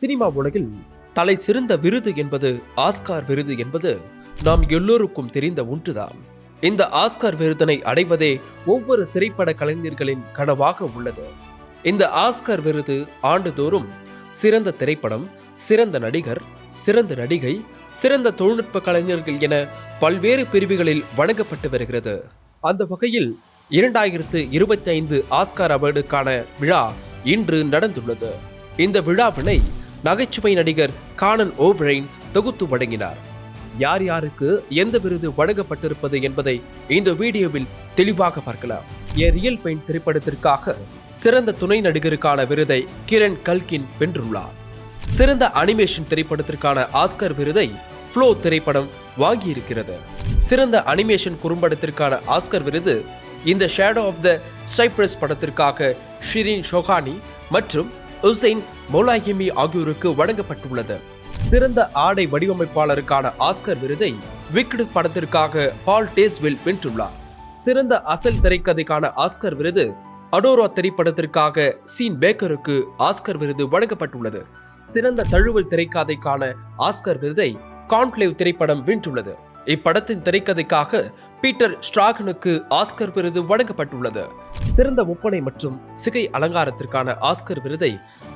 Cinema உலகில் தலை சிறந்த விருது என்பது ஆஸ்கார் விருது என்பது நாம் எல்லோருக்கும் தெரிந்த ஒன்றுதான். இந்த ஆஸ்கார் விருதினை அடைவதே ஒவ்வொரு திரைப்பட கலைஞர்களின் கனவாக உள்ளது. இந்த ஆஸ்கார் விருது ஆண்டுதோறும் சிறந்த திரைப்படம் சிறந்த நடிகர் சிறந்த நடிகை சிறந்த தொழில்நுட்ப கலைஞர்கள் என பல்வேறு பிரிவுகளில் வழங்கப்பட்டு வருகிறது. அந்த வகையில் இரண்டாயிரத்து இருபத்தி ஐந்து ஆஸ்கார் அவார்டுக்கான விழா இன்று நடந்துள்ளது. இந்த விழாவினை நகைச்சுவை நடிகர் கானன் ஓப்ரைன் தொகுத்து வழங்கினார். யார் யாருக்கு எந்த விருது வழங்கப்பட்டிருப்பது என்பதை இந்த வீடியோவில் தெளிவாக பார்க்கலாம். ஏ ரியல் பெயிண்ட் திரைப்படத்திற்காக சிறந்த துணை நடிகருக்கான விருதை கிரண் கல்கின் வென்றுள்ளார். சிறந்த அனிமேஷன் திரைப்படத்திற்கான ஆஸ்கர் விருதை ஃப்ளோ திரைப்படம் வாங்கியிருக்கிறது. சிறந்த அனிமேஷன் குறும்படத்திற்கான ஆஸ்கர் விருது இந்த ஷேடோ ஆஃப் த சைப்ரஸ் படத்திற்காக ஷிரின் ஷொஹானி மற்றும் உசைன் மொலாயிமி ஆகியோருக்கு வழங்கப்பட்டுள்ளது. சிறந்த ஆடை வடிவமைப்பாளருக்கான ஆஸ்கர் விருதை விக்டு படத்திற்காக பால் டேஸ்வில் வென்றுள்ளார். சிறந்த அசல் திரைக்கதைக்கான ஆஸ்கர் விருது அடோரா திரைப்படத்திற்காக சீன் பேக்கருக்கு ஆஸ்கர் விருது வழங்கப்பட்டுள்ளது. சிறந்த தழுவல் திரைக்கதைக்கான ஆஸ்கர் விருதை கான்க்ளேவ் திரைப்படம் வென்றுள்ளது. இப்படத்தின் திரைக்கதைக்காக பீட்டர் ஸ்ட்ராகனுக்கு ஆஸ்கர் விருது வழங்கப்பட்டுள்ளது. சிறந்த ஒப்பனை மற்றும் சிகை அலங்காரத்திற்கான ஆஸ்கர் விருதை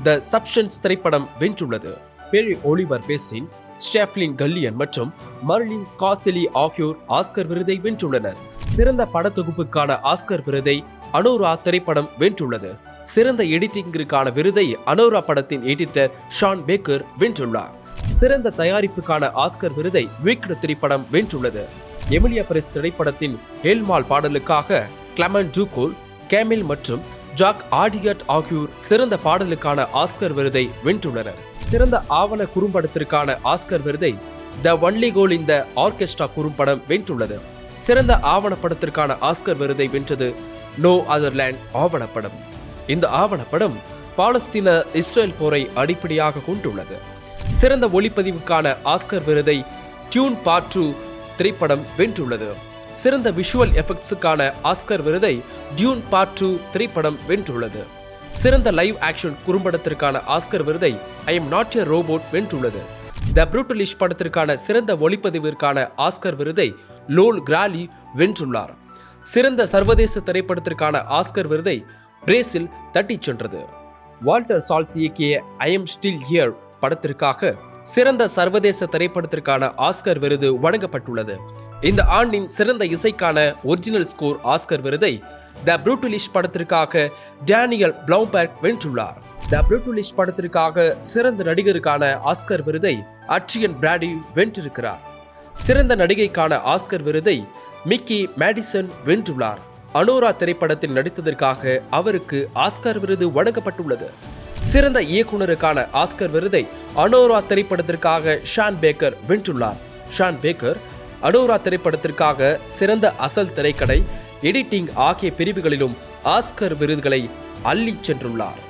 த சப்ஷன்ஸ் திரைப்படம் வென்றுள்ளது. பெரி ஒலிவர் பேசின் ஷேஃப்லின் கல்லியன் மற்றும் மர்லின் ஸ்காசிலி ஆகியோர் ஆஸ்கர் விருதை வென்றுள்ளனர். சிறந்த படத்தொகுப்புக்கான ஆஸ்கர் விருதை அனோரா திரைப்படம் வென்றுள்ளது. சிறந்த எடிட்டிங்கிற்கான விருதை அனோரா படத்தின் எடிட்டர் ஷான் பேக்கர் வென்றுள்ளார். சிறந்த தயாரிப்புக்கான ஆஸ்கர் விருதை வீக்டு திரைப்படம் வென்றுள்ளது. எமிலியா பிரஸ் திரைப்படத்தின் ஹேல்மால் பாடலுக்காக கிளமன் டூகோல் கேமில் மற்றும் ஜாக் ஆடியட் ஆகியோர் சிறந்த பாடலுக்கான ஆஸ்கர் விருதை வென்றுள்ளனர். சிறந்த ஆவண குறும்படத்திற்கான ஆஸ்கர் விருதை த ஒன்லி கோல் இந்த ஆர்கெஸ்ட்ரா குறும்படம் வென்றுள்ளது. சிறந்த ஆவணப்படத்திற்கான ஆஸ்கர் விருதை வென்றது நோ அதர்லேண்ட் ஆவணப்படம். இந்த ஆவணப்படம் பாலஸ்தீன இஸ்ரேல் போரை அடிப்படையாக கொண்டுள்ளது. சிறந்த ஒளிப்பதிவுக்கான ஆஸ்கர் விருதை டியூன் பார்ட் டூ திரைப்படம் வென்றுள்ளது. சிறந்த விஷுவல் எஃபெக்ட்ஸுக்கான ஆஸ்கர் விருதை டியூன் பார்ட் டூ திரைப்படம் வென்றுள்ளது. சிறந்த லைவ் ஆக்ஷன் குறும்படத்திற்கான ஆஸ்கர் விருதை I am not a robot வென்றுள்ளது. த புரூட்டலிஷ் படத்திற்கான சிறந்த ஒளிப்பதிவிற்கான ஆஸ்கர் விருதை லோல் கிராலி வென்றுள்ளார். சிறந்த சர்வதேச திரைப்படத்திற்கான ஆஸ்கர் விருதை பிரேசில் தட்டிச் சென்றது. வால்டர் சால்ஸ் இயக்கிய ஐ எம் ஸ்டில் ஹியர் படத்திற்காக சிறந்த சர்வதேச திரைப்படத்திற்கான ஆஸ்கர் விருது வழங்கப்பட்டுள்ளது. இந்த ஆண்டின் சிறந்த இசைக்கான ஒரிஜினல் ஸ்கோர் ஆஸ்கர் விருதை த புரூட்டலிஷ் படத்திற்காக டேனியல் பிளவுபர்க் வென்றுள்ளார். த புரூட்டலிஷ் படத்திற்காக சிறந்த நடிகருக்கான ஆஸ்கர் விருதை அட்ரியன் பிராடி வென்றிருக்கிறார். சிறந்த நடிகைக்கான ஆஸ்கர் விருதை மிக்கி மேடிசன் வென்றுள்ளார். அனோரா திரைப்படத்தில் நடித்ததற்காக அவருக்கு ஆஸ்கர் விருது வழங்கப்பட்டுள்ளது. சிறந்த இயக்குனருக்கான ஆஸ்கர் விருதை அனோரா திரைப்படத்திற்காக ஷான் பேக்கர் வென்றுள்ளார். ஷான் பேக்கர் அனோரா திரைப்படத்திற்காக சிறந்த அசல் திரைக்கடை எடிட்டிங் ஆகிய பிரிவுகளிலும் ஆஸ்கர் விருதுகளை அள்ளிச் சென்றுள்ளார்.